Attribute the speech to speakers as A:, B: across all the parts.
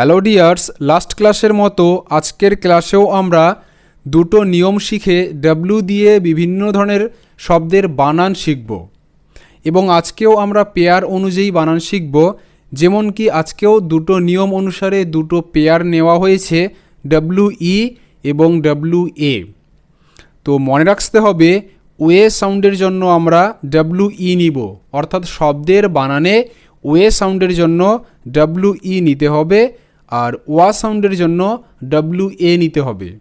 A: Hello dears last ক্লাসের মতো আজকের ক্লাসেও আমরা দুটো নিয়ম শিখে ডাব্লু দিয়ে বিভিন্ন ধরনের শব্দের বানান শিখব। এবং আজকেও আমরা পেয়ার অনুযায়ী বানান শিখব। যেমন কি আজকেও দুটো নিয়ম অনুসারে দুটো পেয়ার নেওয়া হয়েছে ডাব্লু ই এবং ডাব্লু এ তো মনে রাখতে হবে, ওয়ে সাউন্ডের জন্য আমরা ডাব্লু ই নিব। অর্থাৎ শব্দের বানানে ওয়ে সাউন্ডের জন্য ডাব্লু ই নিতে হবে। আর ওয়া সাউন্ডের জন্য ডাব্লু এ নিতে হবে।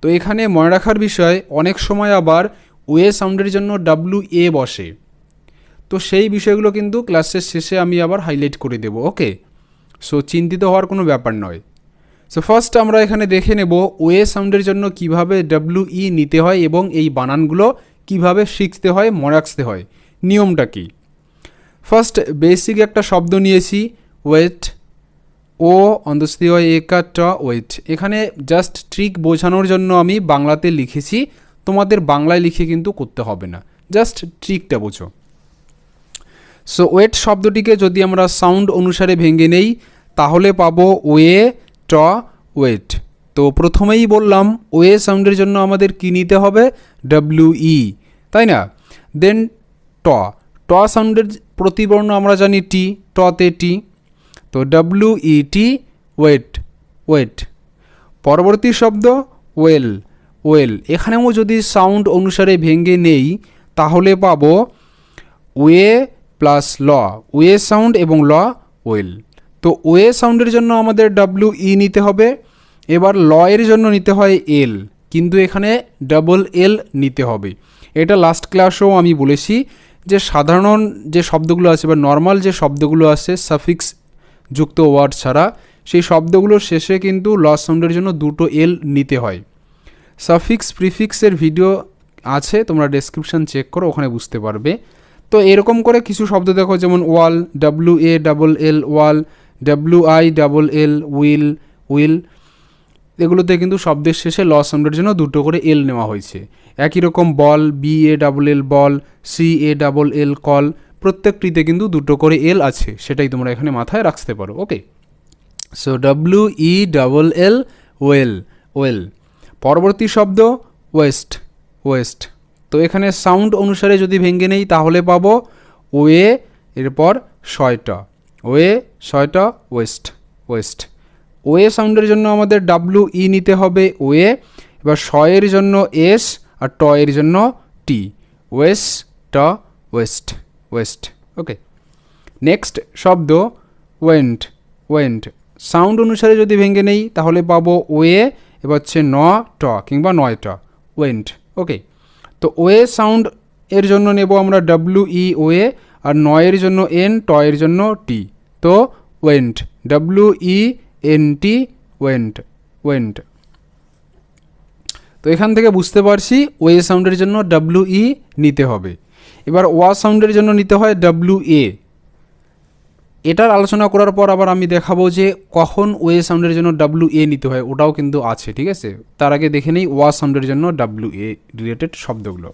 A: তো এখানে মনে রাখার বিষয়, অনেক সময় আবার ওয়ে সাউন্ডের জন্য ডাব্লু এ বসে। তো সেই বিষয়গুলো কিন্তু ক্লাসের শেষে আমি আবার হাইলাইট করে দেবো, ওকে? সো চিন্তিত হওয়ার কোনো ব্যাপার নয়। সো ফার্স্ট আমরা এখানে দেখে নেব ওয়ে সাউন্ডের জন্য কীভাবে ডাব্লু ই নিতে হয় এবং এই বানানগুলো কীভাবে শিখতে হয়, মনে রাখতে হয়। নিয়মটা কি? ফার্স্ট বেসিক একটা শব্দ নিয়েছি ওয়েট ও অন্তস্থি হয় একা ট ওয়েট। এখানে জাস্ট ট্রিক বোঝানোর জন্য আমি বাংলাতে লিখেছি, তোমাদের বাংলায় লিখে কিন্তু করতে হবে না। জাস্ট ট্রিকটা বোঝো। সো ওয়েট শব্দটিকে যদি আমরা সাউন্ড অনুসারে ভেঙে নেই, তাহলে পাবো ওয়ে, ট, ওয়েট। তো প্রথমেই বললাম, ওয়ে সাউন্ডের জন্য আমাদের কি নিতে হবে? ডাব্লিউ ই তাই না? দেন ট। ট সাউন্ডের প্রতিবর্ণ আমরা জানি টি টতে টি। তো W E T wait wait পরবর্তী শব্দ ওয়েল ওয়েল এখানেও যদি সাউন্ড অনুসারে ভেঙে নেই, তাহলে পাবো way plus L way sound এবং ল ওয়েল তো ওয়ে সাউন্ডের জন্য আমাদের ডাব্লিউ ই নিতে হবে, এবার ল এর জন্য নিতে হয় এল কিন্তু এখানে ডাবল এল নিতে হবে। এটা লাস্ট ক্লাসেও আমি বলেছি যে সাধারণ যে শব্দগুলো আছে বা নর্মাল যে শব্দগুলো আছে সাফিক্স যুক্ত ওয়ার্ড ছাড়া, সেই শব্দগুলোর শেষে কিন্তু ল সাউন্ডের জন্য দুটো এল নিতে হয়। সাফিক্স প্রিফিক্সের ভিডিও আছে, তোমরা ডেসক্রিপশান চেক করো, ওখানে বুঝতে পারবে। তো এরকম করে কিছু শব্দ দেখো, যেমন wall W A double L wall W I double L will will. এগুলোতে কিন্তু শব্দের শেষে ল সাউন্ডের জন্য দুটো করে এল নেওয়া হয়েছে। একই রকম ball B A double L ball C A double L call. প্রত্যেকটিতে কিন্তু দুটো করে এল আছে, সেটাই তোমরা এখানে মাথায় রাখতে পারো okay so W E double L well well পরবর্তী শব্দ ওয়েস্ট ওয়েস্ট তো এখানে সাউন্ড অনুসারে যদি ভেঙে নেই, তাহলে পাবো ওয়ে এরপর ছয়টা ওয়ে ছয়টা ওয়েস্ট ওয়েস্ট ওয়ে সাউন্ডের জন্য আমাদের ডাব্লু ই নিতে হবে ওয়ে এবার শয়ের জন্য এস আর টয়ের জন্য T west T west west okay next শব্দ ওয়েন্ট ওয়েন্ট সাউন্ড অনুসারে যদি ভেঙে নেই, তাহলে পাবো ওয়ে, এবার হচ্ছে ন, ট, কিংবা নয় ট ওয়েন্ট ওকে তো ওয়ে সাউন্ড এর জন্য নেব আমরা ডাব্লু ই ওয়ে আর নয়ের জন্য এন ট এর জন্য টি তো went W E N T went went তো এখান থেকে বুঝতে পারছি, ওয়ে সাউন্ডের জন্য ডাব্লু ই নিতে হবে। এবার ওয়া সাউন্ডের জন্য নিতে হয় ডাব্লিউ এ এটার আলোচনা করার পর আবার আমি দেখাবো যে কখন ওয়ে সাউন্ডের জন্য ডাব্লু এ নিতে হয়, ওটাও কিন্তু আছে, ঠিক আছে? তার আগে দেখে নেই ওয়া সাউন্ডের জন্য ডাব্লু এ রিলেটেড শব্দগুলো।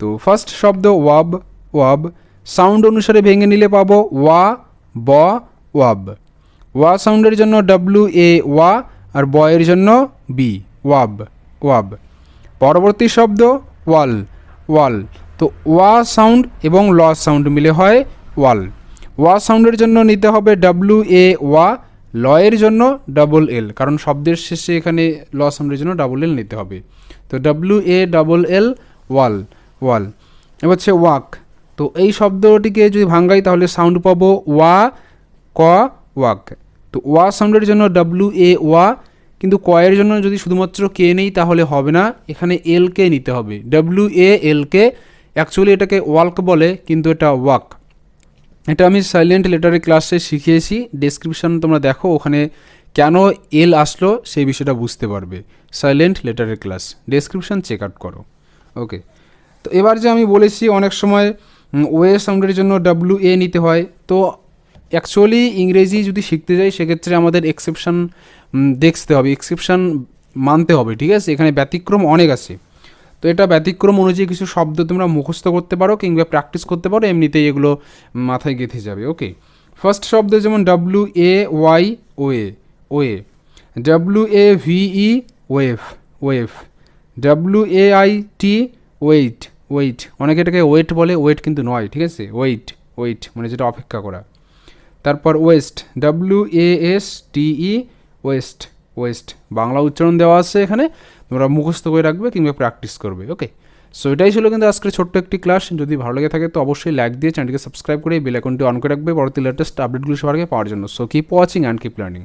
A: তো ফার্স্ট শব্দ ওয়াব ওয়াব। সাউন্ড অনুসারে ভেঙে নিলে পাবো ওয়া, ব, ওয়াব। ওয়া সাউন্ডের জন্য ডাব্লু এ ওয়া আর ব এর জন্য বি ওয়াব ওয়াব। পরবর্তী শব্দ ওয়াল ওয়াল। তো ওয়া সাউন্ড এবং ল সাউন্ড মিলে হয় ওয়াল। ওয়া সাউন্ডের জন্য নিতে হবে ডাব্লু এ ওয়া ল এর জন্য ডাবল এল কারণ শব্দের শেষে এখানে ল সাউন্ডের জন্য ডাবল এল নিতে হবে। তো ডাব্লু এ ডাবল এল ওয়াল ওয়াল। এবার হচ্ছে ওয়াক। তো এই শব্দটিকে যদি ভাঙ্গাই, তাহলে সাউন্ড পাবো ওয়া, ক, ওয়াক। তো ওয়া সাউন্ডের জন্য ডাব্লু এ ওয়া, কিন্তু কয়ের জন্য যদি শুধুমাত্র কে নেই, তাহলে হবে না। এখানে এল কে নিতে হবে। W A L K actually এটাকে ওয়াল্ক বলে, কিন্তু এটা ওয়াক এটা আমি সাইলেন্ট লেটারের ক্লাসে শিখিয়েছি। ডেসক্রিপশান তোমরা দেখো, ওখানে কেন এল আসলো, সেই বিষয়টা বুঝতে পারবে। সাইলেন্ট লেটারের ক্লাস ডেসক্রিপশান চেক আউট করো। ওকে তো এবার যে আমি বলেছি, অনেক সময় ওয়ে সাউন্ডের জন্য ডাব্লু এ নিতে হয়। তো অ্যাকচুয়ালি ইংরেজি যদি শিখতে যাই, সেক্ষেত্রে আমাদের এক্সেপশান দেখতে হবে। এক্সেপশান মানতে হবে, ঠিক আছে? এখানে ব্যতিক্রম অনেক আছে। তো এটা ব্যতিক্রম অনুযায়ী কিছু শব্দ তোমরা মুখস্থ করতে পারো কিংবা প্র্যাকটিস করতে পারো, এমনিতেই এগুলো মাথায় গেঁথে যাবে ওকে ফার্স্ট শব্দ যেমন W A Y way way W A V E wave wave W A I T wait wait অনেকে এটাকে ওয়েট বলে ওয়েট কিন্তু নয়, ঠিক আছে? ওয়েট ওয়েট মানে যেটা অপেক্ষা করা। তারপর west W A S T E west west Bangla উচ্চারণ দেওয়া আছে এখানে। তোমরা মুখস্থ করে রাখবে কিংবা প্র্যাকটিস করবে ওকে সো এটাই ছিল কিন্তু আজকের ছোট্ট একটি ক্লাস যদি ভালো লেগে থাকে তো অবশ্যই লাইক দিয়ে চ্যানেলটিকে সাবস্ক্রাইব করে বেল আইকনটি অন করে রাখবে। পরবর্তী লেটেস্ট আপডেটগুলো সবার পাওয়ার জন্য। So keep watching and keep learning